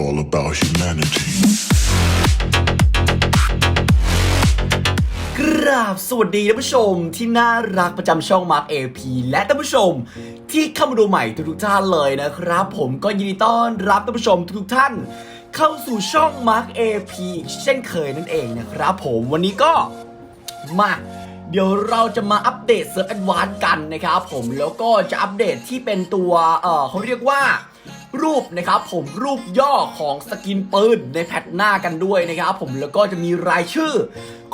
all about humanity. กราบสวัสดีท่านผู้ชมที่น่ารักประจำช่อง Mark AP และท่านผู้ชม ที่เข้ามาดูใหม่ทุกๆท่านเลยนะครับ ผมก็ยินดีต้อนรับท่านผู้ชมทุกๆท่านเข้าสู่ช่อง Mark AP อีเช่นเคยนั่นเองนะครับผมวันนี้ก็มาเดี๋ยวเราจะมาอัปเดตเซิร์ฟแอดวานกันนะครับผมแล้วก็จะอัปเดตที่เป็นตัวเออเขาเรียกว่า รูปนะครับผมรูปย่อของสกินปืนในแพทหน้ากันด้วยนะครับผมแล้วก็จะมีรายชื่อ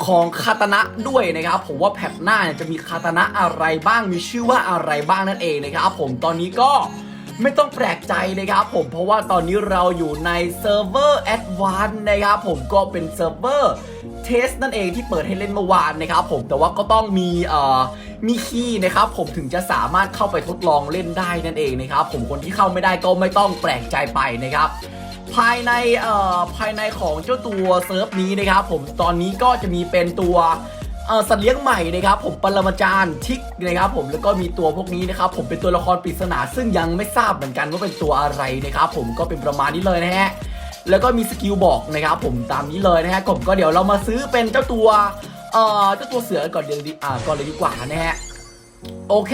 ของคาตนะด้วยนะครับผมว่าแพทหน้าเนี่ยจะมีคาตนะอะไรบ้างมีชื่อว่าอะไรบ้างนั่นเองนะครับผมตอนนี้ก็ไม่ต้องแปลกใจนะครับผมเพราะว่าตอนนี้เราอยู่ในเซิร์ฟเวอร์แอดวานนะครับผมก็เป็นเซิร์ฟเวอร์เทสนั่นเองที่เปิดให้เล่นเมื่อวานนะครับผมแต่ว่าก็ต้องมีเอ่อ มีคีย์นะครับผมถึงจะสามารถเข้าไปทดลองเล่นได้นั่นเองนะครับผมคนที่เข้าไม่ได้ก็ไม่ต้องแปลกใจไปนะครับภายในเอ่อภายในของเจ้าตัวเซิร์ฟนี้นะครับผมตอนนี้ก็จะมีเป็นตัวเอ่อสัตว์เลี้ยงใหม่นะครับผมปรมาจารย์ทิกนะครับผมแล้วก็มีตัวพวกนี้นะครับผมเป็นตัวละครปริศนาซึ่งยังไม่ทราบเหมือนกันว่าเป็นตัวอะไรนะครับผมก็เป็นประมาณนี้เลยนะฮะแล้วก็มีสกิลบอกนะครับผมตามนี้เลยนะฮะผมก็เดี๋ยวเรามาซื้อเป็นเจ้าตัว เอ่อเจ้าตัวเสือก่อนเดี๋ยวดีอ่าก่อนเลยดีกว่านะฮะโอเค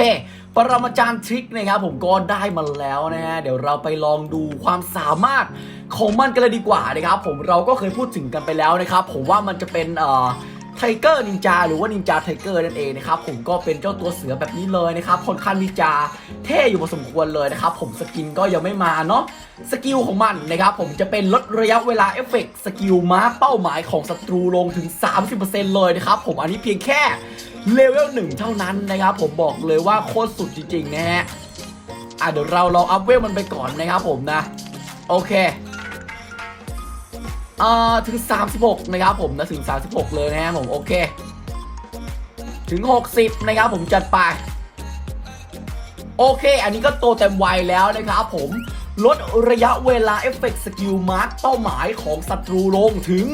ปรมาจารย์ทริกนะครับผมก็ได้มาแล้วนะฮะ เดี๋ยวเราไปลองดูความสามารถของมันกันเลยดีกว่านะครับผมเราก็เคยพูดถึงกันไปแล้วนะครับ ผมว่ามันจะเป็นเอ่อ ไทเกอร์นินจาหรือว่านินจาไทเกอร์นั่นเองนะครับผมก็เป็นเจ้าตัวเสือแบบนี้เลยนะครับค่อนข้างนินจาเท่อยู่พอสมควรเลยนะครับผมสกินก็ยังไม่มาเนาะสกิลของมันนะครับผมจะเป็นลดระยะเวลาเอฟเฟกต์สกิลมาเป้าหมายของศัตรูลงถึง 30%เลยนะครับผมอันนี้เพียงแค่เลเวลหนึ่งเท่านั้นนะครับผมบอกเลยว่าโคตรสุดจริงๆนะฮะอะเดี๋ยวเราลองอัพเวลมันไปก่อนนะครับผมนะ โอเค เอ่าถึง 36 นะครับผมนะถึง 36 เลยนะฮะผมโอเค ถึง 60 นะครับผมจัดไป โอเค อันนี้ก็โตเต็มวัยแล้วนะครับผมลดระยะเวลาเอฟเฟกต์สกิลมาร์คเป้าหมายของศัตรูลงถึง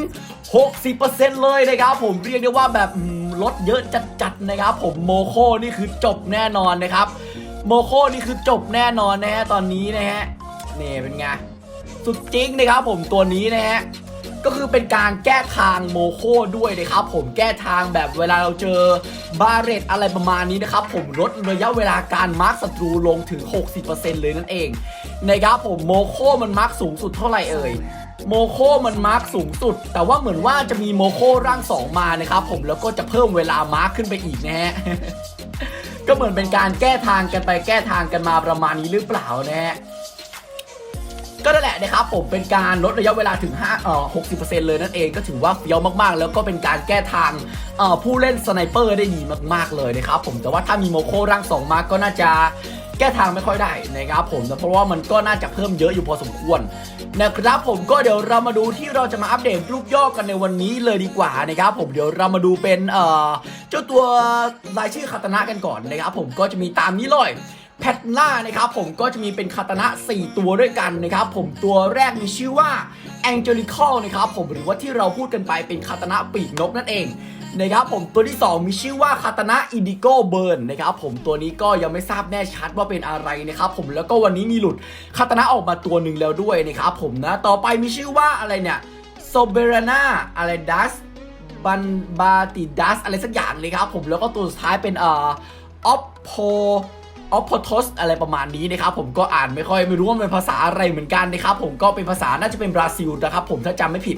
60%เลยนะครับผมเรียกได้ว่าแบบลดเยอะจัดๆนะครับผมโมโคนี่คือจบแน่นอนนะครับ โมโคนี่คือจบแน่นอนนะฮะตอนนี้นะฮะนี่เป็นไง สุดจริงนะครับผมตัวนี้นะฮะ ก็คือเป็นการแก้ทางโมโคด้วยนะครับผมแก้ทางแบบเวลาเราเจอบาเรตอะไรประมาณนี้นะครับผมลดระยะเวลาการมาร์คศัตรูลงถึง 60%เลยนั่นเองนะครับผมโมโคมันมาร์คสูงสุดเท่าไหร่เอ่ยโมโคมันมาร์คสูงสุด แต่ว่าเหมือนว่าจะมีโมโคร่าง 2 มานะครับผมแล้วก็จะเพิ่มเวลามาร์คขึ้นไปอีกนะฮะก็เหมือนเป็นการแก้ทางกันไปแก้ทางกันมาประมาณนี้หรือเปล่านะฮะ ก็นั่นแหละนะครับผมเป็นการลดระยะเวลาถึง5เอ่อ60%เลยนั่นเองก็ถือว่าเฟี้ยวมากๆ แล้วก็เป็นการแก้ทางเอ่อผู้เล่นสไนเปอร์ได้ดีมากๆเลยนะครับผมแต่ว่าถ้ามีโมโคร่างสองมาก็น่าจะแก้ทางไม่ค่อยได้นะครับผมเพราะว่ามันก็น่าจะเพิ่มเยอะอยู่พอสมควรนะครับผมก็เดี๋ยวเรามาดูที่เราจะมาอัปเดตรูปย่อกันในวันนี้เลยดีกว่านะครับผมเดี๋ยวเรามาดูเป็นเอ่อเจ้าตัวรายชื่อคาตนะกันก่อนนะครับผมก็จะมีตามนี้เลย แพทหน้านะครับผมก็จะมีเป็นคาตนะ 4 ตัวด้วยกันนะครับผมตัวแรกมีชื่อว่า Angelical นะครับผมหรือว่าที่เราพูดกันไปเป็นคาตนะปีกนกนั่นเองนะครับผมตัวที่ 2 มีชื่อว่าคาตนะ Indigo Burn นนะครับผมตัวนี้ก็ยังไม่ทราบแน่ชัดว่าเป็นอะไรนะครับผมแล้วก็วันนี้มีหลุดคาตนะออกมาตัวหนึ่งแล้วด้วยนะครับผมนะต่อไปมีชื่อว่าอะไรเนี่ย Soberana อะไร Dust บันบาติดัสอะไรสักอย่างเลยครับผมแล้วก็ตัวสุดท้ายเป็นเอ่อออปโพ ออปโพทสอะไรประมาณนี้นะครับผมก็อ่านไม่ค่อยไม่รู้ว่าเป็นภาษาอะไรเหมือนกันนะครับผมก็เป็นภาษาน่าจะเป็นบราซิลนะครับผมถ้าจำไม่ผิด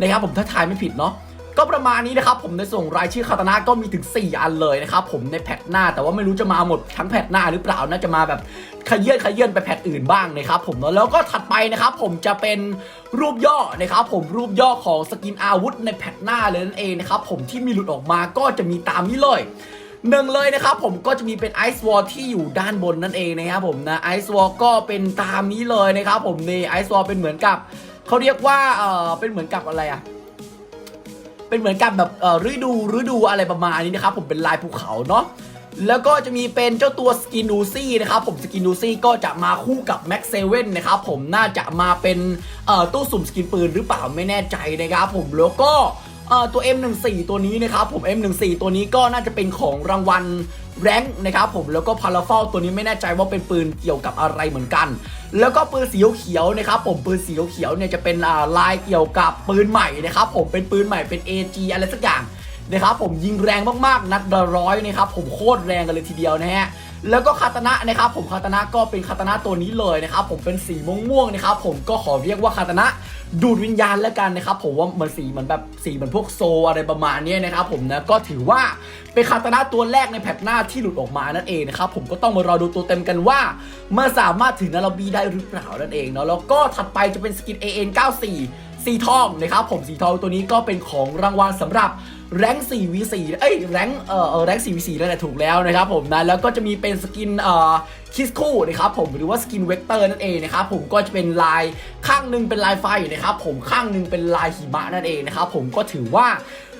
นะครับผมถ้าทายไม่ผิดเนาะก็ประมาณนี้นะครับผมในส่งรายชื่อคาตานะก็มีถึง 4 อันเลยนะครับผมในแพทหน้า แต่ว่าไม่รู้จะมาหมดทั้งแพทหน้าหรือเปล่าน่าจะมาแบบขยื่นขยื่นไปแพทอื่นบ้างนะครับผมเนอะแล้วก็ถัดไปนะครับผมจะเป็นรูปย่อนะครับผมรูปย่อของสกินอาวุธในแพทหน้าเลยนั่นเองนะครับผมที่มีหลุดออกมาก็จะมีตามนี้เลย หนึ่งเลยนะครับผมก็จะมีเป็นไอซ์วอลที่อยู่ด้านบนนั่นเองนะครับผมนะไอซ์วอลก็เป็นตามนี้เลยนะครับผมนี่ไอซ์วอลเป็นเหมือนกับเขาเรียกว่าเออเป็นเหมือนกับอะไรอะเป็นเหมือนกับแบบเออฤดูฤดูอะไรประมาณนี้นะครับผมเป็นลายภูเขาเนาะแล้วก็จะมีเป็นเจ้าตัวสกินดูซี่นะครับผมสกินดูซี่ก็จะมาคู่กับแม็กเซเว่นนะครับผมน่าจะมาเป็นเอ่อตู้สุ่มสกินปืนหรือเปล่าไม่แน่ใจนะครับผมแล้วก็ เอ่อตัว M14 ตัวนี้นะครับผม M14 ตัวนี้ก็น่าจะเป็นของรางวัลแรงนะครับผมแล้วก็พาราฟอลตัวนี้ไม่แน่ใจว่าเป็นปืนเกี่ยวกับอะไรเหมือนกัน แล้วก็ปืนสีเขียวนะครับผมปืนสีเขียวเนี่ยจะเป็นลายเกี่ยวกับปืนใหม่นะครับผมเป็นปืนใหม่เป็น AG อะไรสักอย่างนะครับผมยิงแรงมากๆ นัดละร้อยนะครับผมโคตรแรงกันเลยทีเดียวนะฮะแล้วก็คาตนะนะครับผมคาตนะก็เป็นคาตนะตัวนี้เลยนะครับผมเป็นสีม่วงๆนะครับผมก็ขอเรียกว่าคาตนะ ดูดวิญญาณแล้วกันนะครับผมว่าเหมือนสีเหมือนแบบสีเหมือนพวกโซอะไรประมาณนี้นะครับผมนะก็ถือว่าเป็นคาตานะตัวแรกในแพทหน้าที่หลุดออกมานั่นเองนะครับผมก็ต้องมารอดูตัวเต็มกันว่ามื่อสามารถถึงนาราบีได้หรือเปล่านั่นเองเนาะแล้วก็ถัดไปจะเป็นสกิน AN94 สีทองนะครับผมสีทองตัวนี้ก็เป็นของรางวัลสำหรับแรง 4v4 เอ้ยแรงเอ่อแรง 4v4 นั่นแหละถูกแล้วนะครับผมนะแล้วก็จะมีเป็นสกินเอ่อ คิสคู่นะครับผมหรือว่าสกินเวกเตอร์นั่นเองนะครับผมก็จะเป็นลายข้างหนึ่งเป็นลายไฟนะครับผมข้างหนึ่งเป็นลายหิมะนั่นเองนะครับผมก็ถือว่า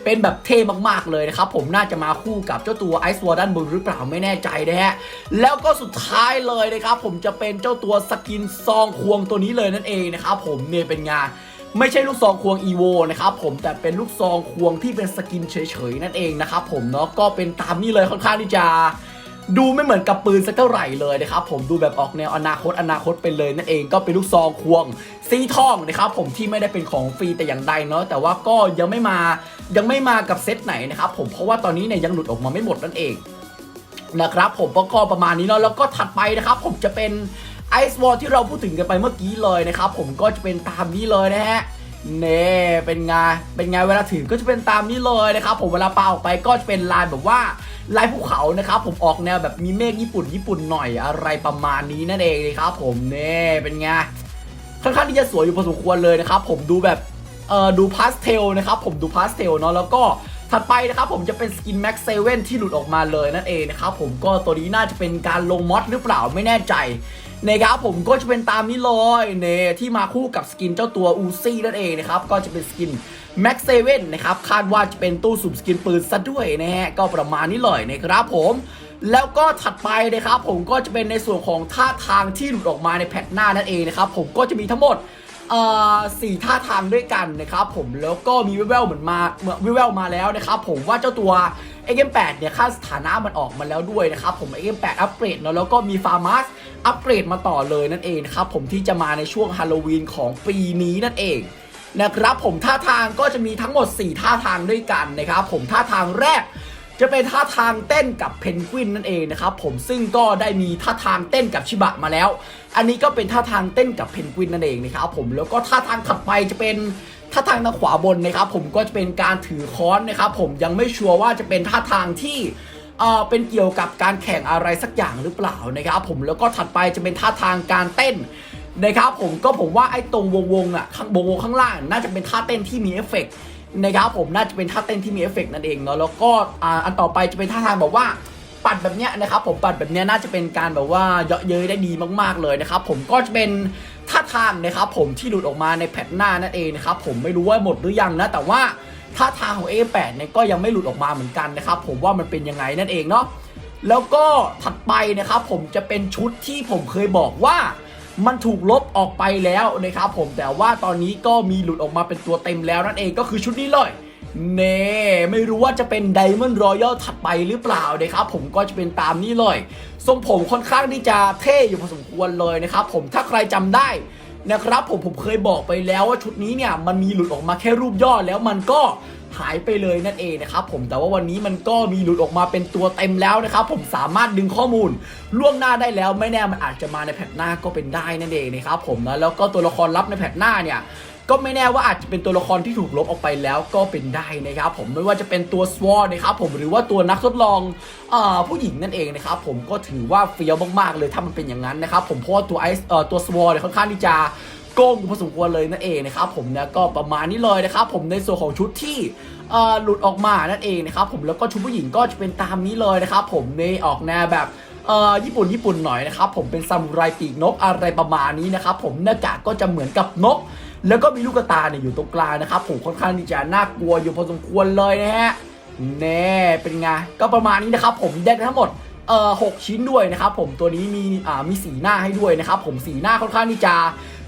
เป็นแบบเท่มากๆเลยนะครับ ผมน่าจะมาคู่กับเจ้าตัวไอซ์วอร์ดันบนหรือเปล่าไม่แน่ใจนะฮะแล้วก็สุดท้ายเลยนะครับ ผมจะเป็นเจ้าตัวสกินซองควงตัวนี้เลยนั่นเองนะครับผมเนี่ยเป็นงานไม่ใช่ลูกซองควง EVO นะครับผมแต่เป็นลูกซองควงที่เป็นสกินเฉยๆนั่นเองนะครับผมเนาะก็เป็นตามนี้เลยค่อนข้างที่จะ ดูไม่เหมือนกับปืนสักเท่าไหร่เลยนะครับผมดูแบบออกแนวอนาคตอนาคตไปเลยนั่นเองก็เป็นลูกซองควงสีทองนะครับผมที่ไม่ได้เป็นของฟรีแต่อย่างใดเนาะแต่ว่าก็ยังไม่มายังไม่มากับเซตไหนนะครับผมเพราะว่าตอนนี้เนี่ยยังหลุดออกมาไม่หมดนั่นเองนะครับผมก็ประมาณนี้เนาะแล้วก็ถัดไปนะครับผมจะเป็นไอซ์วอลที่เราพูดถึงกันไปเมื่อกี้เลยนะครับผมก็จะเป็นตามนี้เลยนะฮะ เน่เป็นไงเป็นไงเวลาถือก็จะเป็นตามนี้เลยนะครับผมเวลาปาออกไปก็จะเป็นลายแบบว่าลายภูเขานะครับผมออกแนวแบบมีเมฆญี่ปุ่นญี่ปุ่นหน่อยอะไรประมาณนี้นั่นเองนะครับผมเน่เป็นไงค่อนข้างที่จะสวยอยู่พอสมควรเลยนะครับผมดูแบบเอ่อดูพาสเทลนะครับผมดูพาสเทลเนาะแล้วก็ถัดไปนะครับผมจะเป็นสกิน Max 7ที่หลุดออกมาเลยนั่นเองนะครับผมก็ตัวนี้น่าจะเป็นการลงมอดหรือเปล่าไม่แน่ใจ นะครับผมก็จะเป็นตามนี้เลยเนที่มาคู่กับสกินเจ้าตัวอูซี่นั่นเองนะครับก็จะเป็นสกิน Max 7นะครับคาดว่าจะเป็นตู้สุ่มสกินปืนซะด้วยนะฮะก็ประมาณนี้เลยนะครับผมแล้วก็ถัดไปนะครับผมก็จะเป็นในส่วนของท่าทางที่หลุดออกมาในแพทหน้านั่นเองนะครับผมก็จะมีทั้งหมดเอ่อสี่ท่าทางด้วยกันนะครับผมแล้วก็มีวิแววเหมือนมาเหมือวิแววมาแล้วนะครับผมว่าเจ้าตัว XM8 เนี่ยค่าสถานะมันออกมาแล้วด้วยนะครับผม XM8 อัปเกรดเนาะแล้วก็มีฟาร์มัสอัปเกรดมาต่อเลยนั่นเองครับผมที่จะมาในช่วงฮาโลวีนของปีนี้นั่นเองนะครับผมท่าทางก็จะมีทั้งหมด 4 ท่าทางด้วยกันนะครับผมท่าทางแรกจะเป็นท่าทางเต้นกับเพนกวินนั่นเองนะครับผมซึ่งก็ได้มีท่าทางเต้นกับชิบะมาแล้ว อันนี้ก็เป็นท่าทางเต้นกับเพนกวินนั่นเองนะครับผมแล้วก็ท่าทางถัดไปจะเป็น ท่าทางทางขวาบนนะครับผมก็จะเป็นการถือค้อนนะครับผมยังไม่ชัวร์ว่าจะเป็นท่าทางที่เอ่อเป็นเกี่ยวกับการแข่งอะไรสักอย่างหรือเปล่านะครับผมแล้วก็ถัดไปจะเป็นท่าทางการเต้นนะครับผมก็ผมว่าไอ้ตรงวงวงๆอะข้างวงวงข้างล่าง น่าจะเป็นท่าเต้นที่มีเอฟเฟกต์นะครับผมน่าจะเป็นท่าเต้นที่มีเอฟเฟกต์นั่นเองเนาะแล้วก็อ่าอันต่อไปจะเป็นท่าทางแบบว่าปัดแบบเนี้ยนะครับผมปัดแบบเนี้ยน่าจะเป็นการแบบว่าเยาะเย้ยได้ดีมากๆเลยนะครับผมก็จะเป็น ท่าทางนะครับผมที่หลุดออกมาในแพทหน้านั่นเองนะครับผมไม่รู้ว่าหมดหรือยังนะแต่ว่าท่าทางของ A8 เนี่ยก็ยังไม่หลุดออกมาเหมือนกันนะครับผมว่ามันเป็นยังไงนั่นเองเนาะแล้วก็ถัดไปนะครับผมจะเป็นชุดที่ผมเคยบอกว่ามันถูกลบออกไปแล้วนะครับผมแต่ว่าตอนนี้ก็มีหลุดออกมาเป็นตัวเต็มแล้วนั่นเองก็คือชุดนี้เลย เน่ไม่รู้ว่าจะเป็นไดมอนด์รอยัลถัดไปหรือเปล่านะครับผมก็จะเป็นตามนี้เลยทรงผมค่อนข้างที่จะเท่อยู่พอสมควรเลยนะครับผมถ้าใครจำได้นะครับผมผมเคยบอกไปแล้วว่าชุดนี้เนี่ยมันมีหลุดออกมาแค่รูปย่อแล้วมันก็หายไปเลยนั่นเองนะครับผมแต่ว่าวันนี้มันก็มีหลุดออกมาเป็นตัวเต็มแล้วนะครับผมสามารถดึงข้อมูลล่วงหน้าได้แล้วไม่แน่มันอาจจะมาในแพทหน้าก็เป็นได้นั่นเองนะครับผมนะแล้วก็ตัวละครลับในแพทหน้าเนี่ย ก็ไม่แน่ว่าอาจจะเป็นตัวละครที่ถูกลบออกไปแล้วก็เป็นได้นะครับผมไม่ว่าจะเป็นตัวสวอนะครับผมหรือว่าตัวนักทดลองอผู้หญิงนั่นเองนะครับผมก็ถือว่าเฟี้ยวมากๆเลยถ้ามันเป็นอย่างนั้นนะครับผมเพราะว่าตัวไอซ์ตัวสวอเนี่ยค่อนข้างที่จะโกงพอสมควรเลยนั่นเองนะครับผมเนี่ยก็ประมาณนี้เลยนะครับผมในส่วนของชุดที่หลุดออกมานั่นเองนะครับผมแล้วก็ชุดผู้หญิงก็จะเป็นตามนี้เลยนะครับผมในออกแนวแบบญี่ปุ่นญี่ปุ่นหน่อยนะครับผมเป็นซามูไรปีกนกอะไรประมาณนี้นะครับผมหน้ากากก็จะเหมือนกับนก แล้วก็มีลูกตาเนี่ยอยู่ตรงกลางนะครับผมค่อนข้างที่จะน่ากลัวอยู่พอสมควรเลยนะฮะแน่เป็นไงก็ประมาณนี้นะครับผมได้ทั้งหมดเอ่อหกชิ้นด้วยนะครับผมตัวนี้มีอ่ามีสีหน้าให้ด้วยนะครับผมสีหน้าค่อนข้างที่จะ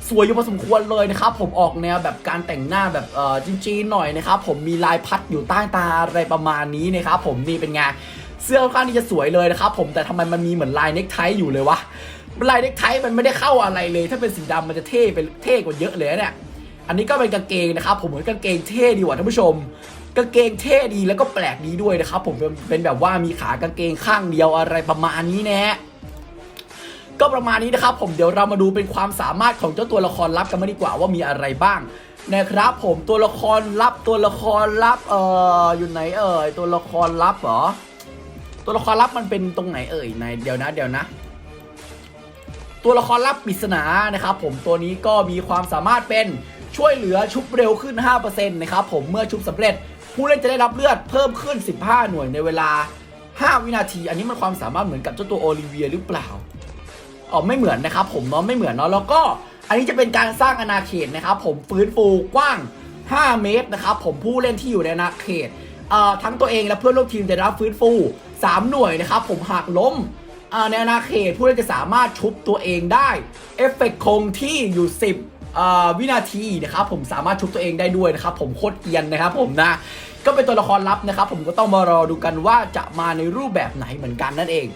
สวยอยู่พอสมควรเลยนะครับผมออกแนวแบบการแต่งหน้าแบบเอ่อจีนๆหน่อยนะครับผมมีลายพัดอยู่ใต้ตาอะไรประมาณนี้นะครับผมนี่เป็นไงเสื้อค่อนข้างที่จะสวยเลยนะครับผมแต่ทำไมมันมีเหมือนลายเน็กไทอยู่เลยวะลายเน็กไทมันไม่ได้เข้าอะไรเลย ถ้าเป็นสีดำมันจะเท่เป็นเท่กว่าเยอะเลยเนี่ย อันนี้ก็เป็นกางเกงนะครับผมเหมือนกางเกงเท่ดีว่ะท่านผู้ชมกางเกงเท่ดีแล้วก็แปลกดีด้วยนะครับผมเป็นแบบว่ามีขากางเกงข้างเดียวอะไรประมาณนี้นะฮะก็ประมาณนี้นะครับผมเดี๋ยวเรามาดูเป็นความสามารถของเจ้าตัวละครลับกันมาดีกว่าว่ามีอะไรบ้างนะครับผมตัวละครลับตัวละครลับเอ่ออยู่ไหนเอ่ยตัวละครลับเหรอตัวละครลับมันเป็นตรงไหนเอ่ยในเดี๋ยวนะเดี๋ยวนะ ตัวละครลับปริศนานะครับผมตัวนี้ก็มีความสามารถเป็น ช่วยเหลือชุบเร็วขึ้น 5%นะครับผมเมื่อชุบสำเร็จ ผู้เล่นจะได้รับเลือดเพิ่มขึ้น 15 หน่วยในเวลา 5 วินาที อันนี้มันความสามารถเหมือนกับเจ้าตัวโอลิเวียหรือเปล่าอ๋อไม่เหมือนนะครับผมเนาะไม่เหมือนเนาะแล้วก็อันนี้จะเป็นการสร้างอาณาเขตนะครับผมฟื้นฟูกว้าง 5 เมตรนะครับผมผู้เล่นที่อยู่ในอาณาเขตเอ่อทั้งตัวเองและเพื่อนร่วมทีมจะได้รับฟื้นฟู 3 หน่วยนะครับผมหากล้มอ่าในอาณาเขตผู้เล่นจะสามารถชุบตัวเองได้ เอฟเฟกต์คงที่อยู่ 10 วินาทีนะครับผมสามารถชุบตัวเองได้ด้วยนะครับผมโคตรเกียนนะครับผมนะก็เป็นตัวละครลับนะครับผมก็ต้องมารอดูกันว่าจะมาในรูปแบบไหนเหมือนกันนั่นเอง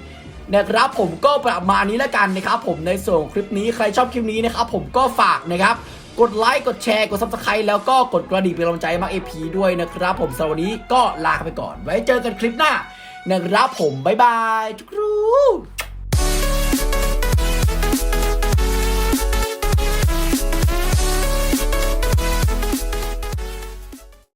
นะครับผมก็ประมาณนี้แล้วกันนะครับผมในส่วนคลิปนี้ใครชอบคลิปนี้นะครับผมก็ฝากนะครับกดไลค์กดแชร์กด subscribe แล้วก็กดกระดิ่งเป็นกำลังใจมาเอพีด้วยนะครับผมสำหรับวันนี้ก็ลาไปก่อน ไว้เจอกันคลิปหน้านะครับผมบ๊ายบายทุกรู